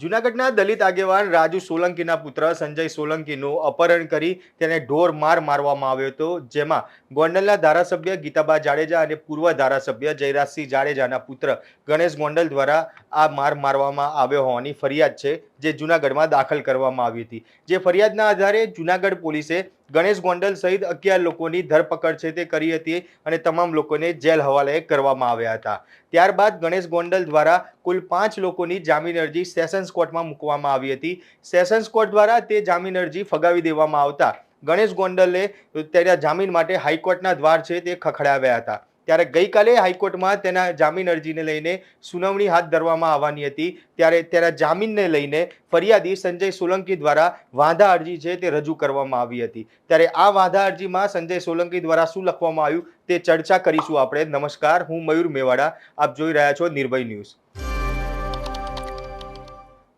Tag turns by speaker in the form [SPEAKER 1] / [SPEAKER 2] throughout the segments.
[SPEAKER 1] જુનાગઢના દલિત આગેવાન રાજુ સોલંકીના પુત્ર સંજય સોલંકીનું અપહરણ કરી તેને ઢોર માર મારવામાં આવ્યો હતો, જેમાં ગોંડલના ધારાસભ્ય ગીતાબા જાડેજા અને પૂર્વ ધારાસભ્ય જયરાજસિંહ જાડેજાના પુત્ર ગણેશ ગોંડલ દ્વારા આ માર મારવામાં આવ્યો હોવાની ફરિયાદ છે. જે જુનાગઢમાં દાખલ કરવામાં આવી હતી. જે ફરિયાદના આધારે જુનાગઢ પોલીસે ગણેશ ગોંડલ સહિત અગિયાર લોકોની ધરપકડ છે તે કરી હતી અને તમામ લોકોને જેલ હવાલે કરવામાં આવ્યા હતા. ત્યારબાદ ગણેશ ગોંડલ દ્વારા કુલ પાંચ લોકોની જામીન અરજી સેશન્સ કોર્ટમાં મૂકવામાં આવી હતી. સેશન્સ કોર્ટ દ્વારા તે જામીન અરજી ફગાવી દેવામાં આવતા ગણેશ ગોંડલે તેના જામીન માટે હાઈકોર્ટના દ્વાર છે તે ખખડાવ્યા હતા. ત્યારે ગઈકાલે હાઈકોર્ટમાં તેના જામીન અરજીને લઈને સુનાવણી હાથ ધરવામાં આવવાની હતી. ત્યારે તેના જામીનને લઈને ફરિયાદી સંજય સોલંકી દ્વારા વાંધા અરજી છે તે રજૂ કરવામાં આવી હતી. ત્યારે આ વાંધા અરજીમાં સંજય સોલંકી દ્વારા શું લખવામાં આવ્યું તે ચર્ચા કરીશું આપણે. નમસ્કાર, હું મયુર મેવાડા. આપ જોઈ રહ્યા છો નિર્ભય ન્યૂઝ.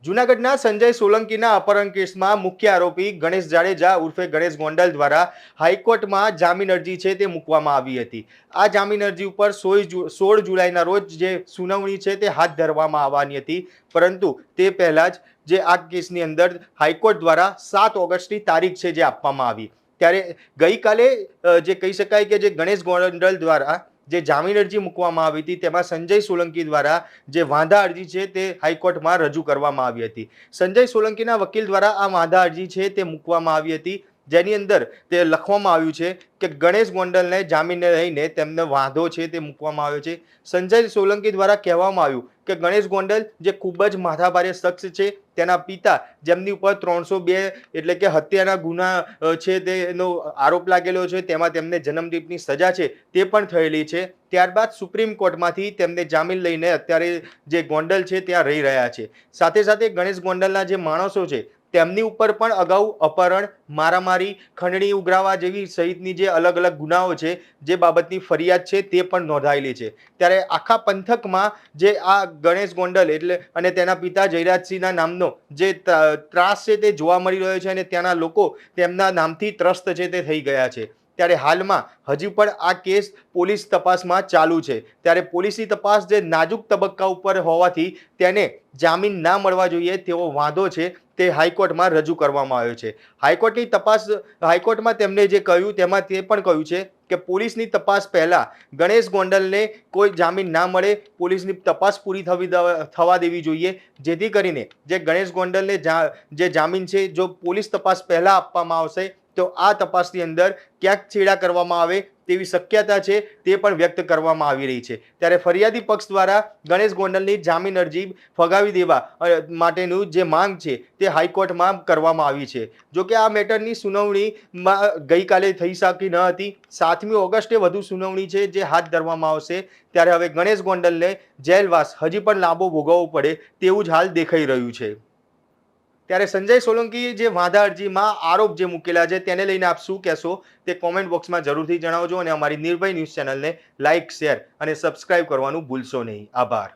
[SPEAKER 1] જુનાગઢના સંજય સોલંકીના અપહરણ કેસમાં મુખ્ય આરોપી ગણેશ જાડેજા ઉર્ફે ગણેશ ગોંડલ દ્વારા હાઈકોર્ટમાં જામીન અરજી છે તે મૂકવામાં આવી હતી. આ જામીન અરજી ઉપર સોળ જુલાઈના રોજ જે સુનાવણી છે તે હાથ ધરવામાં આવવાની હતી. પરંતુ તે પહેલાં જ જે આ કેસની અંદર હાઈકોર્ટ દ્વારા સાત ઓગસ્ટની તારીખ છે જે આપવામાં આવી. ત્યારે ગઈકાલે જે કહી શકાય કે જે ગણેશ ગોંડલ દ્વારા જે જામીન અરજી મૂકવામાં આવી હતી, તેમાં સંજય સોલંકી દ્વારા જે વાંધા અરજી છે તે હાઈકોર્ટમાં રજૂ કરવામાં આવી હતી. સંજય સોલંકીના વકીલ દ્વારા આ વાંધા અરજી છે તે મૂકવામાં આવી હતી. જેની અંદર તે લખવામાં આવ્યું છે કે ગણેશ ગોંડલને જામીનને લઈને તેમને વાંધો છે તે મૂકવામાં આવ્યો છે. સંજય સોલંકી દ્વારા કહેવામાં આવ્યું કે ગણેશ ગોંડલ જે ખૂબ જ માથાભારે શખ્સ છે, તેના પિતા જેમની ઉપર ત્રણસો બે એટલે કે હત્યાના ગુના છે તેનો આરોપ લાગેલો છે, તેમાં તેમને જન્મદીપની સજા છે તે પણ થયેલી છે. ત્યારબાદ સુપ્રીમ કોર્ટમાંથી તેમને જામીન લઈને અત્યારે જે ગોંડલ છે ત્યાં રહી રહ્યા છે. સાથે સાથે ગણેશ ગોંડલના જે માણસો છે તેમની ઉપર પણ અગાઉ અપહરણ, મારામારી, ખંડણી ઉઘરાવા જેવી સહિતની જે અલગ અલગ ગુનાઓ છે, જે બાબતની ફરિયાદ છે તે પણ નોંધાયેલી છે. ત્યારે આખા પંથકમાં જે આ ગણેશ ગોંડલ એટલે અને તેના પિતા જયરાજસિંહના નામનો જે ત્રાસ છે તે જોવા મળી રહ્યો છે અને ત્યાંના લોકો તેમના નામથી ત્રસ્ત છે તે થઈ ગયા છે. ત્યારે હાલમાં હજી પણ આ કેસ પોલીસ તપાસમાં ચાલુ છે. ત્યારે પોલીસની તપાસ જે નાજુક તબક્કા ઉપર હોવાથી તેને જામીન ના મળવા જોઈએ તેવો વાંધો છે. તે હાઈકોર્ટમાં રજૂ કરવામાં આવ્યો છે. હાઈકોર્ટની તપાસ, હાઈકોર્ટમાં તેમણે જે કહ્યું તેમાં તે પણ કહ્યું છે કે પોલીસની તપાસ પહેલાં ગણેશ ગોંડલને કોઈ જામીન ના મળે, પોલીસની તપાસ પૂરી થવી થવા દેવી જોઈએ. જેથી કરીને જે ગણેશ ગોંડલને જા- જામીન છે, જો પોલીસ તપાસ પહેલાં આપવામાં આવશે તો આ તપાસની અંદર ક્યાંક છેડા કરવામાં આવે તેવી શક્યતા છે તે પણ વ્યક્ત કરવામાં આવી રહી છે. ત્યારે ફરિયાદી પક્ષ દ્વારા ગણેશ ગોંડલની જામીન અરજી ફગાવી દેવા માટેનું જે માંગ છે તે હાઈકોર્ટમાં કરવામાં આવી છે. જો કે આ મેટરની સુનાવણીમાં ગઈકાલે થઈ શકી ન હતી. સાતમી ઓગસ્ટે વધુ સુનાવણી છે જે હાથ ધરવામાં આવશે. ત્યારે હવે ગણેશ ગોંડલને જેલવાસ હજી પણ લાંબો ભોગવવો પડે તેવું જ હાલ દેખાઈ રહ્યું છે. ત્યારે સંજય સોલંકી જે વાંધા અરજીમાં આરોપ જે મૂકેલા છે, તેને લઈને આપ શું કહેશો? તે કોમેન્ટ બોક્સમાં જરૂરથી જણાવજો અને અમારી નિર્ભય ન્યૂઝ ચેનલને લાઇક શેર અને સબસ્ક્રાઇબ કરવાનું ભૂલશો નહીં. આભાર.